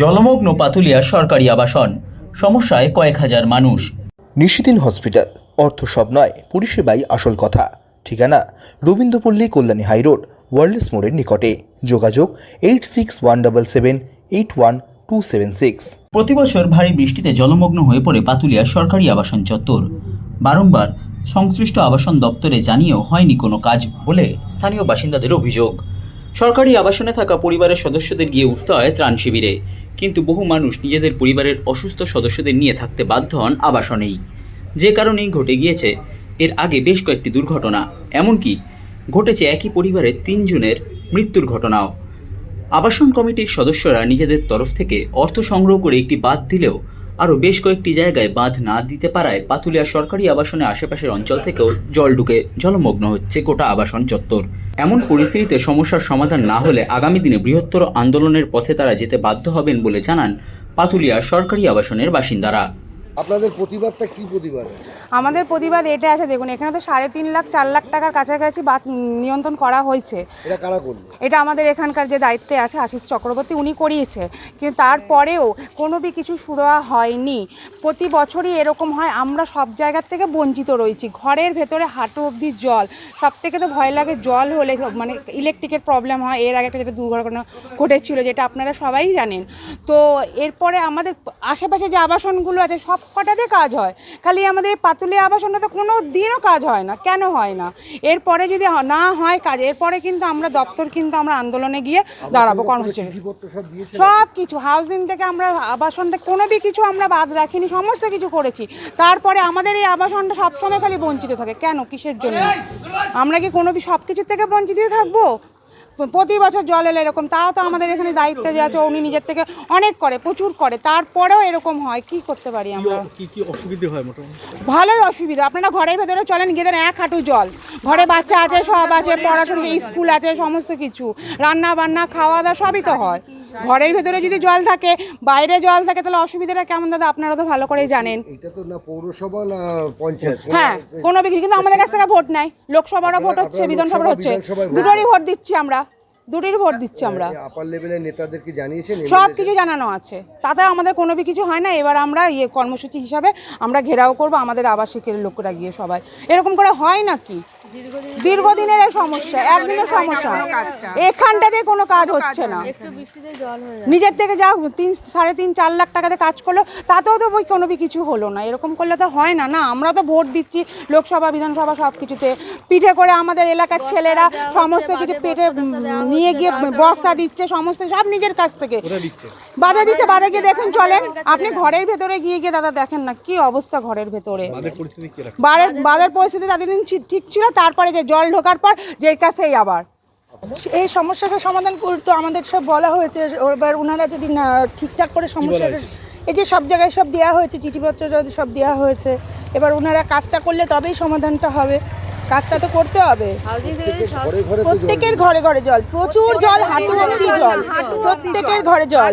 জলমগ্ন পাতুলিয়া সরকারি আবাসন। সমস্যায় কয়েক হাজার মানুষ। নিশিদিন হসপিটাল অর্থ সব নয় পরিষেবাই আসল কথা। ঠিকানা রবীন্দ্রপল্লী কল্যাণী হাইরোড ওয়ার্ল্ডস মোড়ের নিকটে। যোগাযোগ eight six one double seven eight one two seven six. প্রতি বছর ভারী বৃষ্টিতে জলমগ্ন হয়ে পড়ে পাতুলিয়া সরকারি আবাসন চত্বর। বারংবার সংশ্লিষ্ট আবাসন দপ্তরে জানিয়েও হয়নি কোনো কাজ বলে স্থানীয় বাসিন্দাদের অভিযোগ। সরকারি আবাসনে থাকা পরিবারের সদস্যদের গিয়ে উঠতে হয় ত্রাণ শিবিরে। কিন্তু বহু মানুষ নিজেদের পরিবারের অসুস্থ সদস্যদের নিয়ে থাকতে বাধ্য হন আবাসনেই। যে কারণেই ঘটে গিয়েছে, এর আগে বেশ কয়েকটি দুর্ঘটনা। এমনকি ঘটেছে একই পরিবারের তিনজনের মৃত্যুর ঘটনাও। আবাসন কমিটির সদস্যরা নিজেদের তরফ থেকে অর্থ সংগ্রহ করে একটি বাদ দিলেও আরও বেশ কয়েকটি জায়গায় বাঁধ না দিতে পারায় পাতুলিয়া সরকারি আবাসনের আশেপাশের অঞ্চল থেকেও জল ঢুকে জলমগ্ন হচ্ছে গোটা আবাসন চত্বর। এমন পরিস্থিতিতে সমস্যার সমাধান না হলে আগামী দিনে বৃহত্তর আন্দোলনের পথে তারা যেতে বাধ্য হবেন বলে জানান পাতুলিয়া সরকারি আবাসনের বাসিন্দারা। আপনাদের প্রতিবাদটা কি প্রতিবাদ? আমাদের প্রতিবাদ এটা আছে দেখুন এখানে তো সাড়ে তিন লাখ চার লাখ টাকার কাছাকাছি বাদ নিয়ন্ত্রণ করা হয়েছে। এটা কারা করল? এটা আমাদের এখানকার যে দায়িত্বে আছে আশিস চক্রবর্তী উনি করিয়েছে। কিন্তু তারপরেও কোনো বি কিছু সুরা হয়নি। প্রতি বছরই এরকম হয় আমরা সব জায়গার থেকে বঞ্চিত রয়েছি। ঘরের ভেতরে হাঁটু অবধি জল সব থেকে তো ভয় লাগে জল হলে মানে ইলেকট্রিকের প্রবলেম হয়। এর আগে একটা যেটা দুর্ঘটনা ঘটেছিল যেটা আপনারা সবাই জানেন। তো এরপরে আমাদের আশেপাশে যে আবাসনগুলো আছে সব কটাতে কাজ হয়। খালি আমাদের পাতুলি আবাসনটা তো কোনো দিনও কাজ হয় না। কেন হয় না? এরপরে যদি না হয় কাজ এরপরে কিন্তু আমরা দপ্তর কিন্তু আমরা আন্দোলনে গিয়ে দাঁড়াবো কর্মসূচি সব কিছু হাউজিং থেকে আমরা আবাসন থেকে কোনো বি কিছু আমরা বাদ রাখিনি সমস্ত কিছু করেছি। তারপরে আমাদের এই আবাসনটা সবসময় খালি বঞ্চিত থাকে। কেন? কিসের জন্য? আমরা কি কোনো সব কিছুর থেকে বঞ্চিত থাকব? প্রতি বছর জল এলে এরকম তাও তো আমাদের এখানে দায়িত্বে যে আছে উনি নিজের থেকে অনেক করে প্রচুর করে তারপরেও এরকম হয় কি করতে পারি আমরা? কি কি অসুবিধে হয় মোটামুটি? ভালোই অসুবিধা আপনারা ঘরের ভেতরে চলেন গিয়ে দেখেন এক হাঁটু জল ঘরে বাচ্চা আছে সব আছে পড়াশোনা স্কুল আছে সমস্ত কিছু রান্না বান্না খাওয়া দাওয়া সবই তো হয়। ঘরের ভেতরে যদি জল থাকে বাইরে জল থাকে তাহলে অসুবিধাটা কেমন দাদা আপনারা তো ভালো করেই জানেন। এটা তো না পৌরসভা না পঞ্চায়েত? হ্যাঁ কোনো বিক্রি কিন্তু আমাদের কাছ থেকে ভোট নাই লোকসভারও ভোট হচ্ছে বিধানসভার হচ্ছে দুটোরই ভোট দিচ্ছি আমরা। দুটোরই ভোট দিচ্ছি আমরা। আপার লেভেলের নেতাদেরকে জানিয়েছেন? সব কিছু জানানো আছে। তাতে আমাদের কোনো বি কিছু হয় না। এবার আমরা ইয়ে কর্মসূচি হিসাবে আমরা ঘেরাও করব আমাদের আবাসিকের লোকরা গিয়ে সবাই। এরকম করে হয় নাকি? দীর্ঘদিনের এই সমস্যা একদিনের সমস্যা। এখানটাতে কোনো কাজ হচ্ছে না। নিজের থেকে যা তিন সাড়ে তিন চার লাখ টাকাতে কাজ করল তাতেও তো বই কোনো বি কিছু হলো না। এরকম করলে তো হয় না না? আমরা তো ভোট দিচ্ছি লোকসভা বিধানসভা সব কিছুতে পিঠে করে আমাদের এলাকার ছেলেরা সমস্ত কিছু পেটে নিয়ে গিয়ে বস্তা দিচ্ছে সমস্ত সব নিজের কাছ থেকে। বাধা দিচ্ছে বাধা গিয়ে দেখুন চলেন। আপনি ঘরের ভেতরে গিয়ে গিয়ে দাদা দেখেন না কি অবস্থা ঘরের ভেতরে। বাড়ের বাদের পরিস্থিতি তাদের দিন ঠিক ছিল তারপরে যে জল ঢোকার পর যে কাছেই আবার। এই সমস্যাটা সমাধান করতে আমাদের সব বলা হয়েছে এবার ওনারা যদি না ঠিকঠাক করে সমস্যাটা এই যে সব জায়গায় সব দেওয়া হয়েছে চিঠিপত্র যদি সব দেওয়া হয়েছে এবার ওনারা কাজটা করলে তবেই সমাধানটা হবে। কাজটা তো করতে হবে। প্রত্যেকের ঘরে ঘরে জল। প্রচুর জল হাঁটু অব্দি জল প্রত্যেকের ঘরে জল।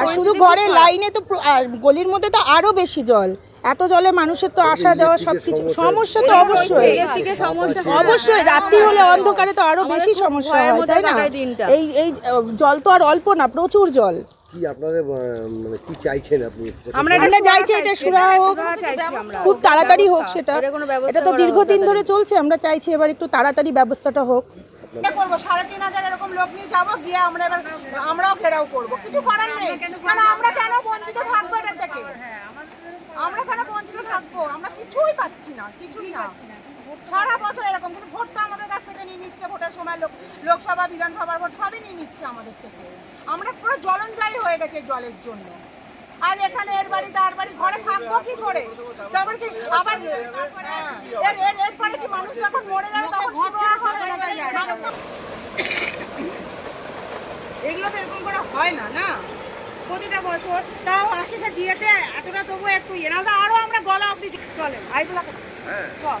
আর শুধু ঘরে লাইনে তো আর গলির মধ্যে তো আরও বেশি জল। এত জলে মানুষের তো আসা যাওয়া সবকিছু সমস্যা তো অবশ্যই। অবশ্যই রাত্রি হলে অন্ধকারে তো আরও বেশি সমস্যা হয় তাই না? এই এই জল তো আর অল্প না প্রচুর জল। কি আপনাদের মানে কি চাইছেন আপনি? আমরা আমরা চাইছি এটা সুরাহা হোক খুব তাড়াতাড়ি হোক সেটা। এটা তো দীর্ঘদিন ধরে চলছে আমরা চাইছি এবার একটু তাড়াতাড়ি ব্যবস্থাটা হোক। করব সাড়ে তিন হাজার এরকম লোক নিয়ে যাব গিয়ে আমরা এবার আমরাও ঘেরাও করব। কিছু করার নেই। আমরা কেন বঞ্চিত থাকব এটা থেকে? আমরা কেন বঞ্চিত থাকব? আমরা কিছুই পাচ্ছি না কিছুই না। সারা বছর এরকম কিন্তু ভোট তো আমাদের থেকে নিয়ে নিচ্ছে ভোটের সময় লোক লোকসভা বিধানসভার ভোট সবই নিয়ে নিচ্ছে আমাদের থেকে। আমরা পুরো জলঞ্জয়ী হয়ে গেছে জলের জন্য। আজ এখানে এর বাড়ি তার বাড়ি ঘরে থাকব কি করে? তারপর কি আবার এর এর এরপরে কি মানুষ যখন মরে যাবে তখন এগুলো তো এরকম করে হয় না না? প্রতিটা বছর তাও আশিটা দিয়েতে এতটা তবু একটু ইয়ে না। হলে আরও আমরা গলা অব্দি চলে। আইগুলা সব